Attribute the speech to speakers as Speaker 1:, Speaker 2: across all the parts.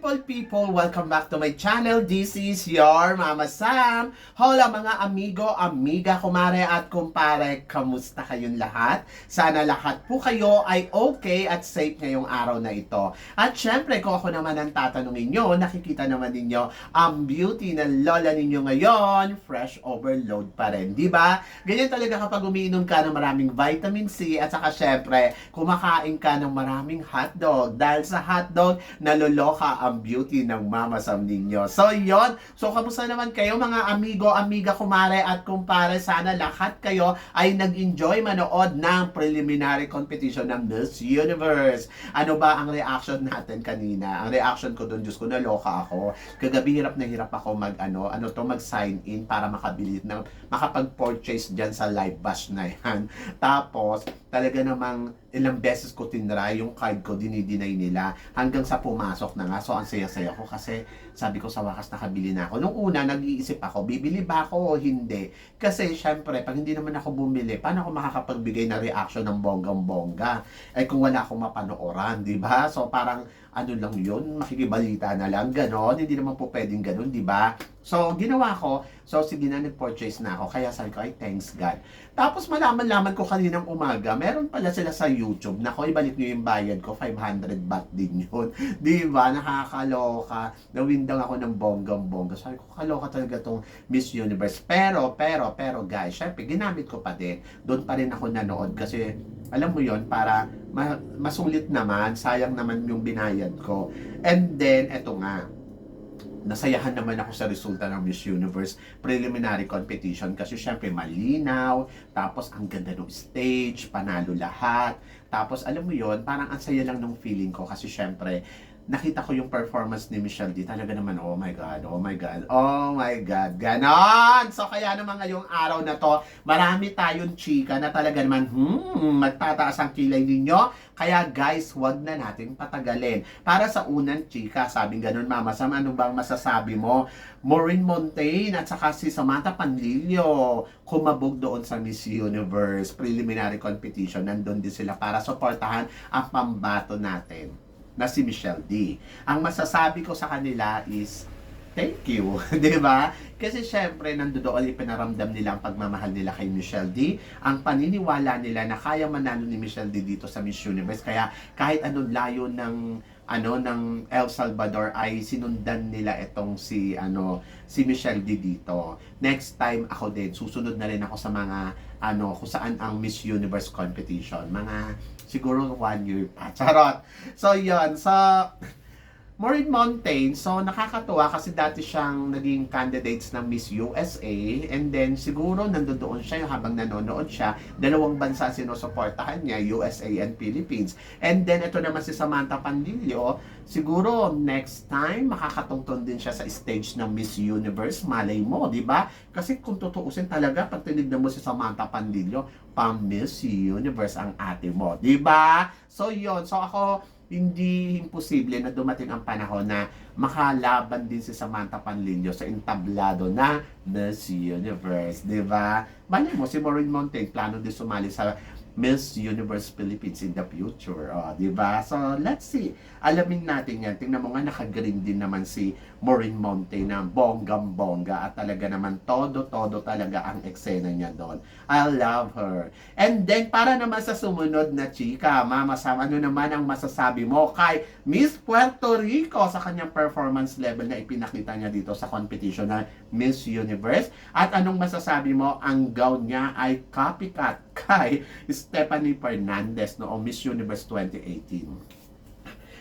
Speaker 1: Beautiful people! Welcome back to my channel. This is your Mama Sam. Hola mga amigo, amiga, kumare at kumpare. Kamusta kayong lahat? Sana lahat po kayo ay okay at safe ngayong araw na ito. At syempre, kung ako naman ang tatanungin nyo, nakikita naman ninyo ang beauty ng lola ninyo ngayon, fresh overload pa rin. Di ba? Ganyan talaga kapag umiinom ka ng maraming vitamin C at saka syempre, kumakain ka ng maraming hotdog. Dahil sa hotdog, naloloka ang beauty ng mama sam ninyo. So, yon So, kamusta naman kayo mga amigo, amiga, kumare at kumpare? Sana lahat kayo ay nag-enjoy manood ng preliminary competition ng Miss Universe. Ano ba ang reaction natin kanina? Ang reaction ko doon, Diyos ko, naloka ako. Kagabi hirap na hirap ako mag, ano, ano to, mag-sign in para makabili, na, makapag-purchase dyan sa live bash na yan. Tapos, talaga namang ilang beses ko tinry yung card ko, dinideny nila hanggang sa pumasok na nga. So, ang saya-saya ko kasi sabi ko sa wakas nakabili na ako. Nung una, nag-iisip ako, bibili ba ako o hindi? Kasi, syempre, pag hindi naman ako bumili, paano ako makakapagbigay na reaction ng bonggang-bongga? Eh, kung wala akong mapanooran, di ba? So, parang, ano lang yun, makikibalita na lang, ganon. Hindi naman po pwedeng ganon, di ba? So, ginawa ko, so sige na, nag-purchase na ako. Kaya sabi ko, ay, thanks God. Tapos malaman-laman ko kaninang umaga, meron pala sila sa YouTube. Nako, ibalik nyo yung bayad ko, 500 baht din yun. Di ba? Nakakaloka. Nawindang ako ng bonggang-bongga. Sabi ko, kaloka talaga tong Miss Universe. Pero, pero, pero guys, syempre, ginamit ko pa din. Doon pa rin ako nanood kasi, alam mo yon para ma- masulit naman, sayang naman yung binayad ko. And then, eto nga, nasayahan naman ako sa resulta ng Miss Universe preliminary competition kasi syempre malinaw, tapos ang ganda ng stage, panalo lahat. Tapos alam mo yon parang ang saya lang ng feeling ko kasi syempre nakita ko yung performance ni Michelle D. Talaga naman, oh my God, oh my God, oh my God, ganon! So, kaya naman ngayong araw na to, marami tayong chika na talaga naman, hmm, magtataas ang kilay ninyo. Kaya guys, wag na natin patagalin. Para sa unang chika, sabing ganon, Mama Sam, ano bang masasabi mo? Maureen Montaigne at saka si Samantha Panlilio kumabog doon sa Miss Universe preliminary competition. Nandun din sila para suportahan ang pambato natin na si Michelle D. Ang masasabi ko sa kanila is, thank you. 'Di ba? Kasi syempre, nandoon pinaramdam nila ang pagmamahal nila kay Michelle D. Ang paniniwala nila na kaya manalo ni Michelle D dito sa Miss Universe. Kaya kahit anong layo ng ano ng El Salvador ay sinundan nila itong si ano si Michelle D dito. Next time ako din susunod na rin ako sa mga ano kung saan ang Miss Universe competition. Mga siguro one year pa. Charot. So yun. So Maureen Mountain, so nakakatuwa kasi dati siyang naging candidates ng Miss USA and then siguro nandoon siya habang nanonood siya, dalawang bansa sinusuportahan niya, USA and Philippines. And then ito naman si Samantha Pandillo, siguro next time makakatungtong din siya sa stage ng Miss Universe, malay mo, di ba? Kasi kung tutuusin talaga, pag tinignan mo si Samantha Pandillo, pang Miss Universe ang ate mo, di ba? So yon so ako, hindi imposible na dumating ang panahon na makalaban din si Samantha Panlilio sa entablado na Miss Universe, di ba? Bali mo, si Maureen Montaigne, plano din sumali sa Miss Universe Philippines in the future. Oh, di ba? So, let's see. Alamin natin yan. Tingnan mo nga, naka-green din naman si Maureen Montaigne na bonggam-bongga at talaga naman todo-todo talaga ang eksena niya doon. I love her. And then, para naman sa sumunod na chika, Mama Sam, ano naman ang masasabi mo kay Miss Puerto Rico sa kanyang performance level na ipinakita niya dito sa competition na Miss Universe? At anong masasabi mo, ang gown niya ay copycat kay Stephanie Fernandez noong Miss Universe 2018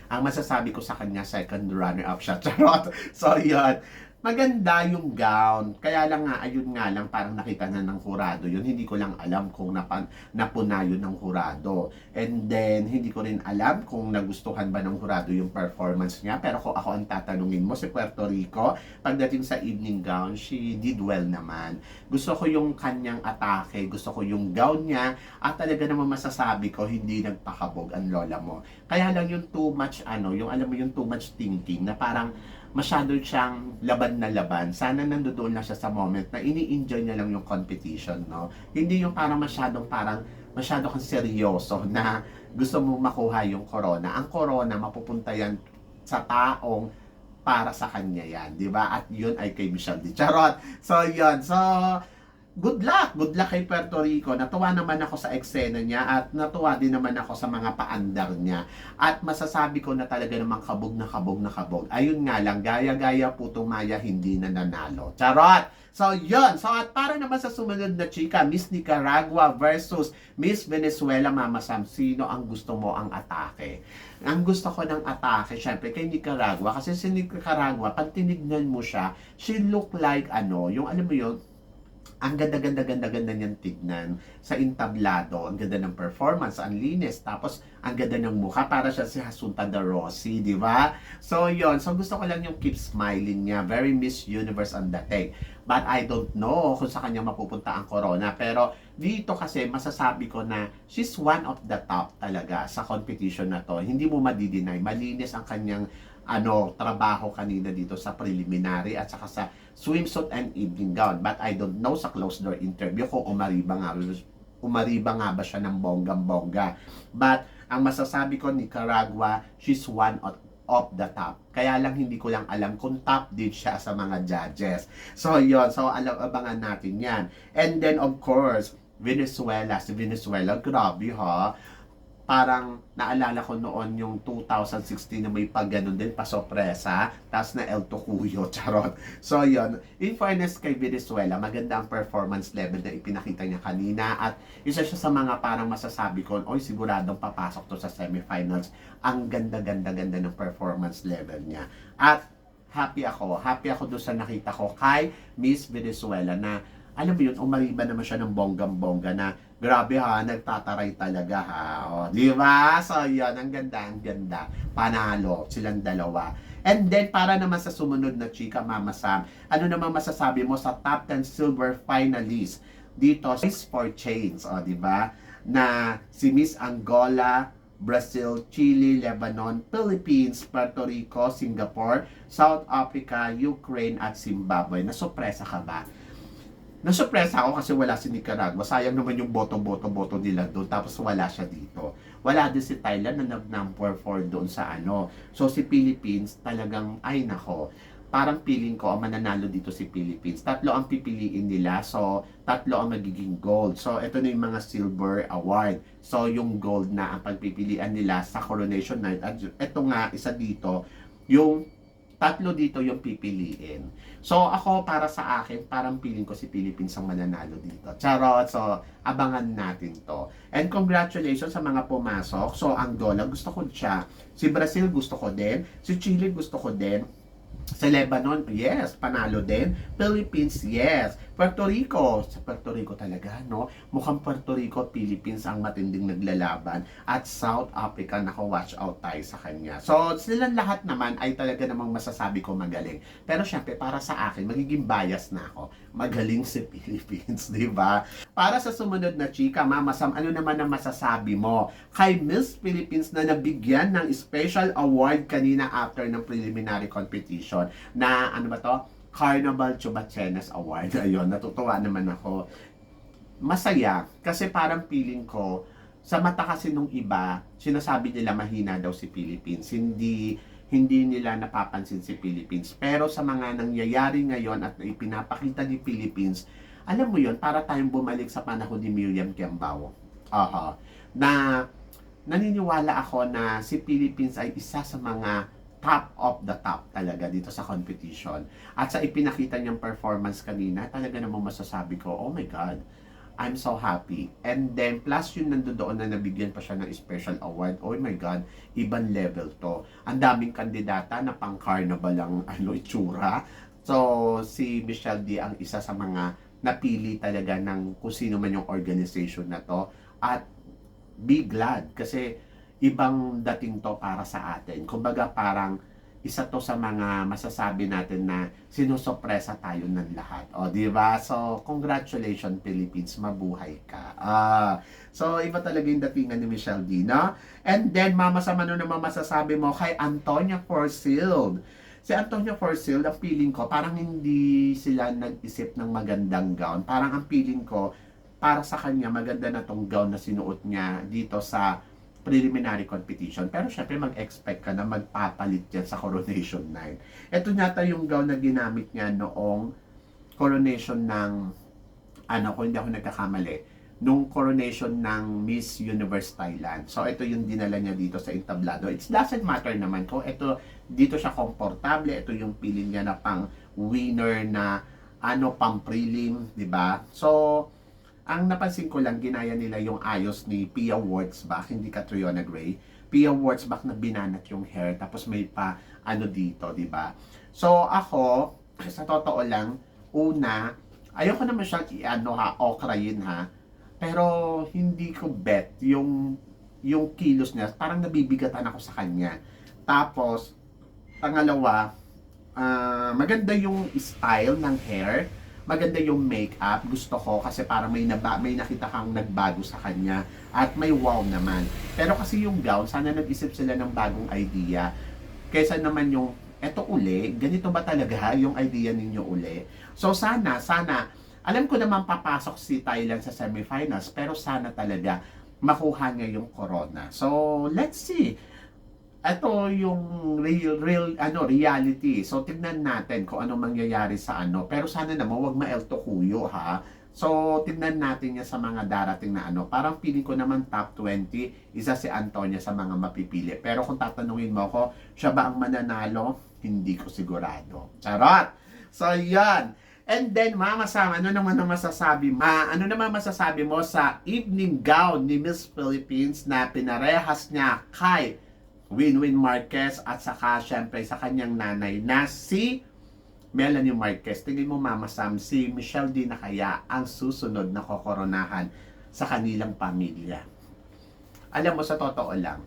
Speaker 1: ang masasabi ko sa kanya, second runner-up siya. Charot. So, yun. Maganda yung gown. Kaya lang nga, ayun nga lang, parang nakita na ng hurado yun. Hindi ko lang alam kung napan, napuna yun ng hurado. And then, hindi ko rin alam kung nagustuhan ba ng hurado yung performance niya. Pero kung ako ang tatanungin mo, si Puerto Rico, pagdating sa evening gown, she did well naman. Gusto ko yung kanyang atake, gusto ko yung gown niya, at talaga naman masasabi ko, hindi nagpakabog ang lola mo. Kaya lang yung too much, ano, yung alam mo yung too much thinking, na parang, masyado siyang laban na laban. Sana nandoon na siya sa moment na ini-enjoy niya lang yung competition, no? Hindi yung parang masyadong parang masyado kang seryoso na gusto mo makuha yung corona. Ang corona, mapupunta yan sa taong para sa kanya yan, di ba? At yun ay kay Michelle Di Charot. So, yun. So, good luck. Good luck kay Puerto Rico. Natuwa naman ako sa eksena niya at natuwa din naman ako sa mga paandar niya. At masasabi ko na talaga namang kabog na kabog na kabog. Ayun nga lang, gaya-gaya putong maya hindi na nanalo. Charot! So, yun. So, at para naman sa sumunod na chika, Miss Nicaragua versus Miss Venezuela, Mama Sam, sino ang gusto mo ang atake? Ang gusto ko ng atake, syempre, kay Nicaragua. Kasi si Nicaragua, pag tinignan mo siya, she look like, ano, yung, alam mo yun, ang ganda-ganda-ganda-ganda niyang tignan sa entablado. Ang ganda ng performance, ang linis. Tapos, ang ganda ng mukha. Para siya si Hasunta de Rossi, di ba? So, yon So, gusto ko lang yung keep smiling niya. Very Miss Universe ang dating. But I don't know kung sa kanya mapupunta ang corona. Pero, dito kasi, masasabi ko na she's one of the top talaga sa competition na to. Hindi mo madidinay. Malinis ang kanyang ano, trabaho kanina dito sa preliminary at saka sa swimsuit and evening gown. But I don't know sa closed door interview kung umariba nga, umariba nga ba siya ng bonggang-bongga. But ang masasabi ko, Nicaragua, she's one of of the top. Kaya lang hindi ko lang alam kung top din siya sa mga judges. So, yon So, alam, abangan natin yan. And then, of course, Venezuela. Si Venezuela, grabe ha parang naalala ko noon yung 2016 na may pag ganun din, pasopresa, tapos na El Tocuyo, charot. So yon in fairness kay Venezuela, maganda ang performance level na ipinakita niya kanina at isa siya sa mga parang masasabi ko, oy siguradong papasok to sa semifinals. Ang ganda-ganda-ganda ng performance level niya. At happy ako, happy ako doon sa nakita ko kay Miss Venezuela na alam mo yun, umariba naman siya ng bonggam-bongga na grabe ha, nagtataray talaga ha. O, di ba? So, yun, ang ganda, ang ganda. Panalo, silang dalawa. And then, para naman sa sumunod na chika, Mama Sam, ano naman masasabi mo sa top 10 silver finalists dito sa for Chains, o, di ba? Na si Miss Angola, Brazil, Chile, Lebanon, Philippines, Puerto Rico, Singapore, South Africa, Ukraine, at Zimbabwe. Nasopresa ka ba? Nasurpresa ako kasi wala si Nicaragua. Sayang naman yung boto-boto-boto nila doon. Tapos wala siya dito. Wala din si Thailand na nag-number 4 doon sa ano. So si Philippines talagang, ay nako, parang feeling ko ang mananalo dito si Philippines. Tatlo ang pipiliin nila. So, tatlo ang magiging gold. So, ito na yung mga silver award. So, yung gold na ang pagpipilian nila sa coronation night. At ito nga, isa dito, yung tatlo dito yung pipiliin. So, ako para sa akin, parang feeling ko si Philippines ang mananalo dito. Charot! So, abangan natin to. And congratulations sa mga pumasok. So, Angola, gusto ko siya. Si Brazil, gusto ko din. Si Chile, gusto ko din. Sa Lebanon, yes, panalo din. Philippines, yes. Puerto Rico, sa Puerto Rico talaga, no? Mukhang Puerto Rico, Philippines ang matinding naglalaban. At South Africa, nako watch out tayo sa kanya. So, silang lahat naman ay talaga namang masasabi ko magaling. Pero syempre, para sa akin, magiging bias na ako. Magaling si Philippines, di ba? Para sa sumunod na chika, Mama Sam, ano naman ang masasabi mo kay Miss Philippines na nabigyan ng special award kanina after ng preliminary competition na ano ba to? Carnival Chubachenes Award. Ayun, natutuwa naman ako. Masaya kasi parang feeling ko sa mata kasi nung iba, sinasabi nila mahina daw si Philippines. Hindi hindi nila napapansin si Philippines. Pero sa mga nangyayari ngayon at ipinapakita ni Philippines, alam mo yon para tayong bumalik sa panahon ni Miriam Kiambao. Aha. Na naniniwala ako na si Philippines ay isa sa mga top of the top talaga dito sa competition. At sa ipinakita niyang performance kanina, talaga namang masasabi ko, oh my God, I'm so happy. And then, plus yung nandoon na nabigyan pa siya ng special award, oh my God, ibang level to. Ang daming kandidata na pang carnival ang ano, itsura. So, si Michelle D ang isa sa mga napili talaga ng kung sino man yung organization na to. At be glad kasi ibang dating to para sa atin. Kumbaga parang isa to sa mga masasabi natin na sinusopresa tayo ng lahat. O, di ba? So, congratulations Philippines, mabuhay ka. Ah, so, iba talaga yung datingan ni Michelle D, no? And then, mama sa mano naman masasabi mo kay Antonia Forsild. Si Antonia Forsild, ang feeling ko, parang hindi sila nag-isip ng magandang gown. Parang ang feeling ko, para sa kanya, maganda na tong gown na sinuot niya dito sa preliminary competition. Pero syempre mag-expect ka na magpapalit yan sa Coronation 9. Ito yata yung gown na ginamit niya noong coronation ng ano kung hindi ako nagkakamali nung coronation ng Miss Universe Thailand. So ito yung dinala niya dito sa entablado. It doesn't matter naman kung ito dito siya komportable, ito yung feeling niya na pang winner na ano pang prelim, 'di ba? So ang napansin ko lang ginaya nila yung ayos ni Pia Wurtzbach, hindi Catriona Gray. Pia Wurtzbach na binanat yung hair tapos may pa ano dito, 'di ba? So ako sa totoo lang una ayoko naman siyang i-ano ha, okrayin ha. Pero hindi ko bet yung yung kilos niya, parang nabibigatan ako sa kanya. Tapos pangalawa, ah, maganda yung style ng hair, maganda yung makeup, gusto ko kasi parang may naba, may nakita kang nagbago sa kanya at may wow naman. Pero kasi yung gown, sana nag-isip sila ng bagong idea kaysa naman yung eto uli, ganito ba talaga yung idea ninyo uli? So sana, sana, alam ko naman papasok si Thailand sa semifinals, pero sana talaga makuha niya yung corona. So, let's see. Ito yung real, real, ano, reality. So, tignan natin kung ano mangyayari sa ano. Pero sana naman, wag ma-El Tocuyo, ha? So, tignan natin niya sa mga darating na ano. Parang feeling ko naman top 20, isa si Antonia sa mga mapipili. Pero kung tatanungin mo ako, siya ba ang mananalo? Hindi ko sigurado. Charot! So, yan. And then, Mama Sam, ano naman ang masasabi mo? Ah, ano naman masasabi mo sa evening gown ni Miss Philippines na pinarehas niya kay Winwin Marquez at saka syempre sa kanyang nanay na si Melanie Marquez. Tingin mo Mama Sam, si Michelle D na kaya ang susunod na kokoronahan sa kanilang pamilya. Alam mo, sa totoo lang,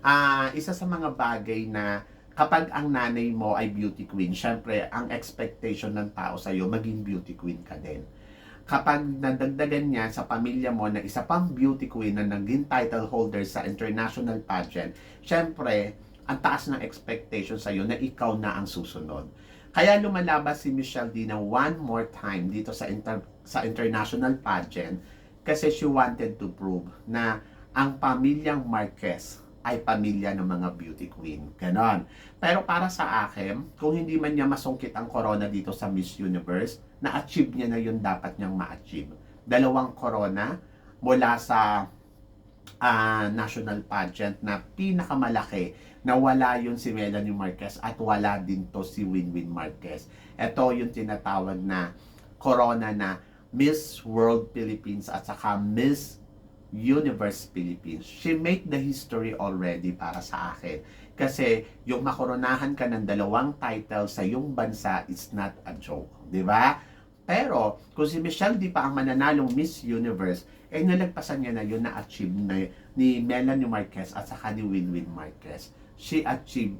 Speaker 1: ah isa sa mga bagay na kapag ang nanay mo ay beauty queen, syempre, ang expectation ng tao sa iyo maging beauty queen ka din. Kapag nadagdagan niya sa pamilya mo na isa pang beauty queen na naging title holder sa international pageant, syempre, ang taas ng expectation sa iyo na ikaw na ang susunod. Kaya lumalabas si Michelle D na one more time dito sa inter- sa international pageant kasi she wanted to prove na ang pamilyang Marquez ay pamilya ng mga beauty queen. Ganon. Pero para sa akin, kung hindi man niya masungkit ang corona dito sa Miss Universe, na-achieve niya na yun dapat niyang ma-achieve. Dalawang corona mula sa ah, national pageant na pinakamalaki na wala yun si Melanie Marquez at wala din to si Winwin Marquez. Ito yung tinatawag na corona na Miss World Philippines at saka Miss Universe Philippines. She make the history already para sa akin. Kasi yung makoronahan ka ng dalawang title sa yung bansa is not a joke. Di ba? Pero, kung si Michelle di pa ang mananalong Miss Universe, eh nalagpasan niya na yun na-achieve na ni Melanie Marquez at saka ni Winwin Marquez. She achieved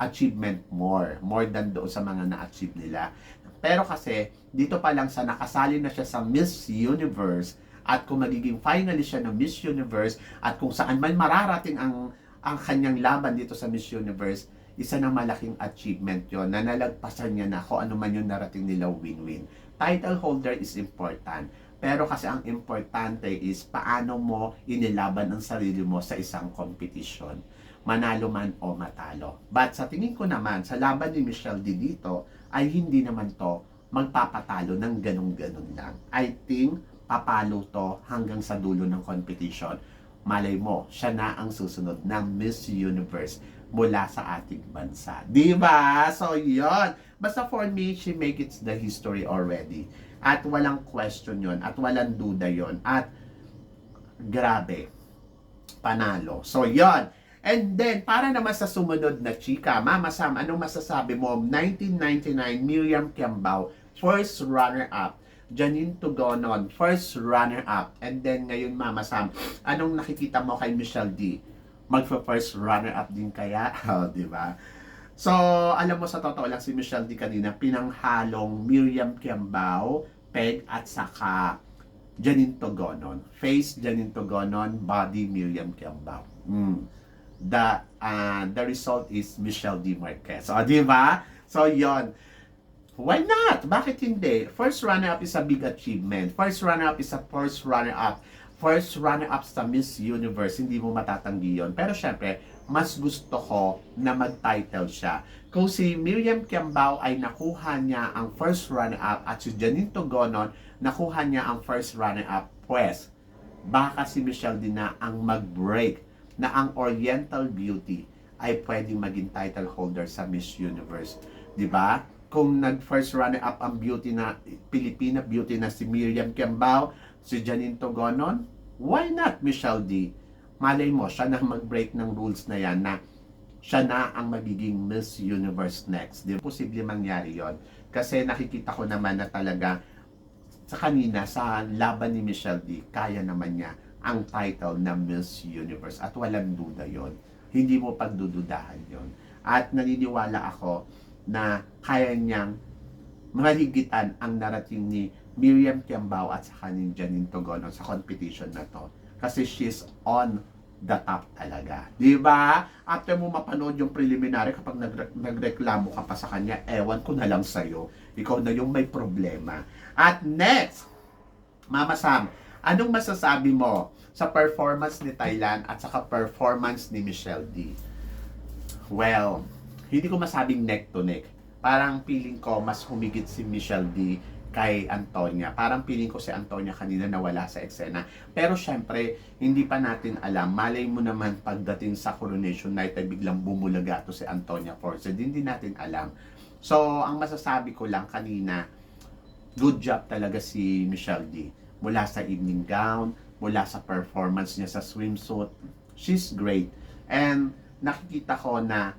Speaker 1: achievement more, more than doon sa mga na-achieve nila. Pero kasi, dito pa lang sa nakasali na siya sa Miss Universe, at kung magiging finalist siya ng Miss Universe, at kung saan man mararating ang ang kanyang laban dito sa Miss Universe, isa ng malaking achievement yon na nalagpasan niya na kung ano man yung narating nila win-win. Title holder is important. Pero kasi ang importante is paano mo inilaban ang sarili mo sa isang competition. Manalo man o matalo. But sa tingin ko naman, sa laban ni Michelle D dito, ay hindi naman to magpapatalo ng ganun-ganun lang. I think papalo to hanggang sa dulo ng competition. Malay mo, siya na ang susunod ng Miss Universe mula sa ating bansa. Di ba? So, yon. Basta for me, she make it the history already. At walang question yon At walang duda yon At grabe. Panalo. So, yon. And then, para naman sa sumunod na chika, Mama Sam, anong masasabi mo? 1999, Miriam Kiambao, first runner-up. Janine Tugonon, first runner-up. And then ngayon, Mama Sam, anong nakikita mo kay Michelle D? Magpa-first runner-up din kaya? Oh, di ba? So, alam mo sa totoo lang si Michelle D kanina, pinanghalong Miriam Kiambao, Peg at saka Janine Togonon. Face Janine Togonon, body Miriam Kiambao. Mm. The uh, the result is Michelle D Marquez. O, di ba? So, yon Why not? Bakit hindi? First runner-up is a big achievement. First runner-up is a first runner-up. First runner-up sa Miss Universe, hindi mo matatanggi yon. Pero syempre, mas gusto ko na mag-title siya. Kung si Miriam Kiambao ay nakuha niya ang first runner-up at si Janine Togonon nakuha niya ang first runner-up, pues, baka si Michelle din na ang mag-break na ang Oriental Beauty ay pwedeng maging title holder sa Miss Universe. 'Di ba? Kung nag first runner up ang beauty na Pilipina beauty na si Miriam Kiambao, si Janine Togonon, why not Michelle D? Malay mo, siya na mag-break ng rules na yan na siya na ang magiging Miss Universe next. Di? Posible mangyari yon Kasi nakikita ko naman na talaga sa kanina, sa laban ni Michelle D, kaya naman niya ang title na Miss Universe. At walang duda yon Hindi mo pagdududahan yon At naniniwala ako na kaya niyang mahigitan ang narating ni Miriam Kiambao at sa kanin Janine Togono sa competition na to. Kasi she's on the top talaga. Di ba? After mo mapanood yung preliminary, kapag nagre- nagreklamo ka pa sa kanya, ewan ko na lang sa'yo. Ikaw na yung may problema. At next, Mama Sam, anong masasabi mo sa performance ni Thailand at saka performance ni Michelle D? Well, hindi ko masabing neck to neck. Parang feeling ko mas humigit si Michelle D kay Antonia. Parang feeling ko si Antonia kanina nawala sa eksena. Pero syempre, hindi pa natin alam. Malay mo naman pagdating sa Coronation Night ay biglang bumulaga to si Antonia Force. Hindi natin alam. So, ang masasabi ko lang kanina, good job talaga si Michelle D. Mula sa evening gown, mula sa performance niya sa swimsuit. She's great. And nakikita ko na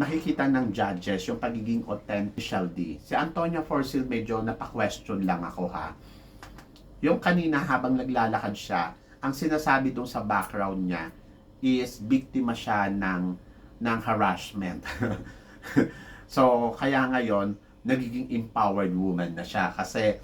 Speaker 1: nakikita ng judges yung pagiging authentic D. Si Antonia Forsil medyo napaka-question lang ako ha. Yung kanina habang naglalakad siya, ang sinasabi dun sa background niya is biktima siya ng ng harassment. so, kaya ngayon, nagiging empowered woman na siya kasi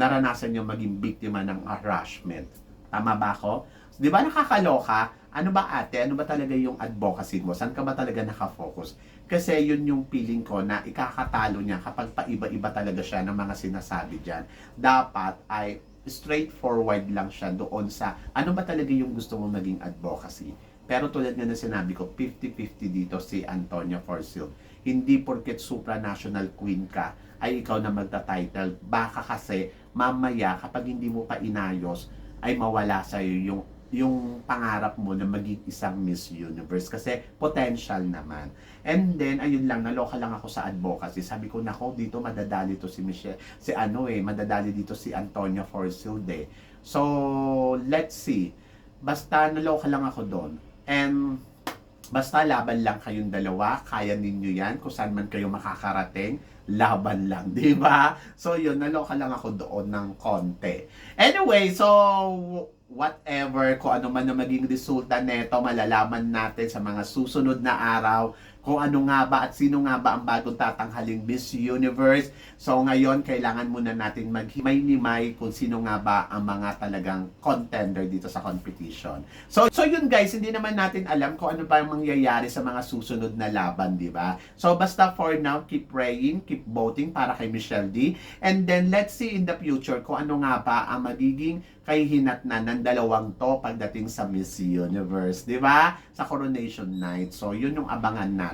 Speaker 1: naranasan niya maging biktima ng harassment. Tama ba ako? Di ba nakakaloka? Ano ba ate? Ano ba talaga yung advocacy mo? Saan ka ba talaga nakafocus? Kasi yun yung feeling ko na ikakatalo niya kapag paiba-iba talaga siya ng mga sinasabi dyan. Dapat ay straightforward lang siya doon sa ano ba talaga yung gusto mo maging advocacy. Pero tulad nga na sinabi ko, 50-50 dito si Antonia Forsil. Hindi porket supranational queen ka, ay ikaw na magta-title. Baka kasi mamaya kapag hindi mo pa inayos, ay mawala sa'yo yung yung pangarap mo na maging isang Miss Universe kasi potential naman. And then, ayun lang, naloka lang ako sa advocacy. Sabi ko, nako, dito madadali to si Michelle, si ano eh, madadali dito si Antonia Forsilde. So, let's see. Basta naloka lang ako doon. And, basta laban lang kayong dalawa, kaya ninyo yan, kung saan man kayo makakarating, laban lang, di ba? So, yun, naloka lang ako doon ng konti. Anyway, so, whatever, kung ano man ang maging resulta neto, malalaman natin sa mga susunod na araw kung ano nga ba at sino nga ba ang bagong tatanghaling Miss Universe. So ngayon, kailangan muna natin maghimay-nimay kung sino nga ba ang mga talagang contender dito sa competition. So, so yun guys, hindi naman natin alam kung ano ba ang mangyayari sa mga susunod na laban, di ba? So basta for now, keep praying, keep voting para kay Michelle D. And then let's see in the future kung ano nga ba ang magiging kahihinat na ng dalawang to pagdating sa Miss Universe, di ba? Sa Coronation Night. So, yun yung abangan natin.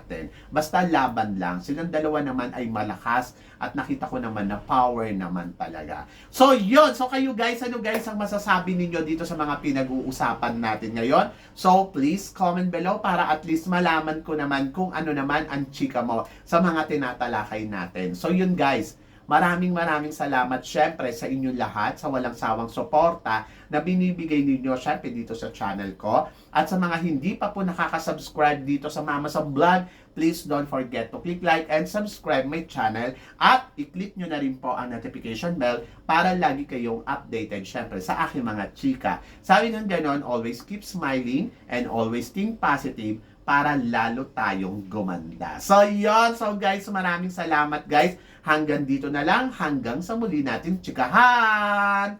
Speaker 1: Basta laban lang. Silang dalawa naman ay malakas at nakita ko naman na power naman talaga. So, yun. So, kayo guys, ano guys ang masasabi ninyo dito sa mga pinag-uusapan natin ngayon? So, please comment below para at least malaman ko naman kung ano naman ang chika mo sa mga tinatalakay natin. So, yun guys. Maraming maraming salamat syempre sa inyong lahat sa walang sawang suporta na binibigay ninyo syempre dito sa channel ko. At sa mga hindi pa po nakaka-subscribe dito sa Mama sa Vlog, please don't forget to click like and subscribe my channel at i-click nyo na rin po ang notification bell para lagi kayong updated syempre sa aking mga chika. Sabi ng ganon, always keep smiling and always think positive para lalo tayong gumanda. So, yon So, guys, maraming salamat, guys. Hanggang dito na lang. Hanggang sa muli natin chikahan.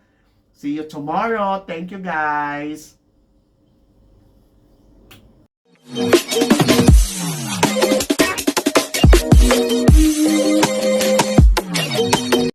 Speaker 1: See you tomorrow. Thank you, guys.